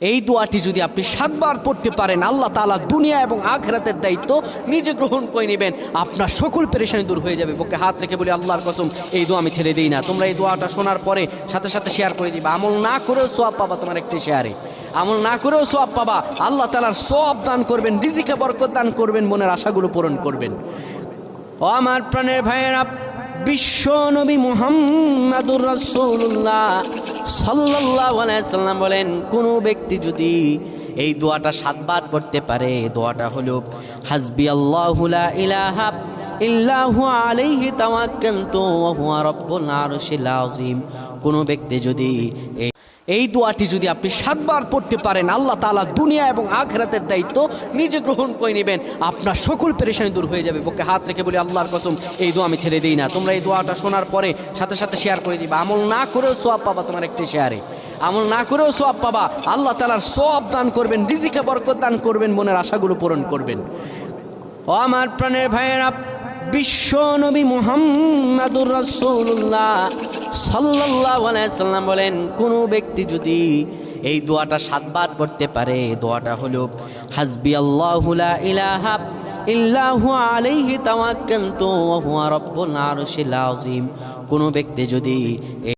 এই দোয়াটি যদি আপনি সাতবার পড়তে পারেন, আল্লাহ তালা দুনিয়া এবং আখরাতের দায়িত্ব নিজে গ্রহণ করে নেবেন। আপনার সকল পেরেশানি দূর হয়ে যাবে। বুকে হাত রেখে বলি, আল্লাহর কসম, এই দোয়া আমি ছেড়ে দিই না। তোমরা এই দোয়াটা শোনার পরে সাথে সাথে শেয়ার করে দিবা। আমল না করেও সোয়াব পাবা তোমার একটি শেয়ারে আমল না করেও সোয়াব পাবা। আল্লাহ তালার সব দান করবেন, রিজিকে বরকত দান করবেন, মনের আশাগুলো পূরণ করবেন। ও আমার প্রাণের ভাইয়েরা, বিশ্ব নবী মুহাম্মাদুর আলাইহি সাল্লাম বলেন, কোনো ব্যক্তি যদি এই দোয়াটা সাতবার পড়তে পারে, দোয়াটা হলো, হাসবি আল্লাহ ইলাহা ইল্লাহু আলাইহি কোনো ব্যক্তি যদি এই এই দোয়াটি যদি আপনি সাতবার পড়তে পারেন, আল্লাহ তালা দুনিয়া এবং আখরাতের দায়িত্ব নিজে গ্রহণ করে নেবেন। আপনার সকল পেরেশানি দূর হয়ে যাবে। বুকে হাত রেখে বলি, আল্লাহর কসম, এই দোয়া আমি ছেড়ে দিই না। তোমরা এই দোয়াটা শোনার পরে সাথে সাথে শেয়ার করে দিবা। আমল না করেও সোয়াব পাবা তোমার একটি শেয়ারে আমল না করেও সোয়াব পাবা। আল্লাহ তালার সব দান করবেন, রিজিকে বরকত দান করবেন, মনের আশাগুলো পূরণ করবেন। ও আমার প্রাণের ভাইয়েরা, বিশ্ব নবী মুহাম্মাদুর রাসূলুল্লাহ। সাল্লাম বলেন, কোনো ব্যক্তি যদি এই দোয়াটা সাতবার পড়তে পারে, দোয়াটা হলো হাসবি আল্লাহ ইলাহা ইল্লাহু আলাইহি কোনো ব্যক্তি যদি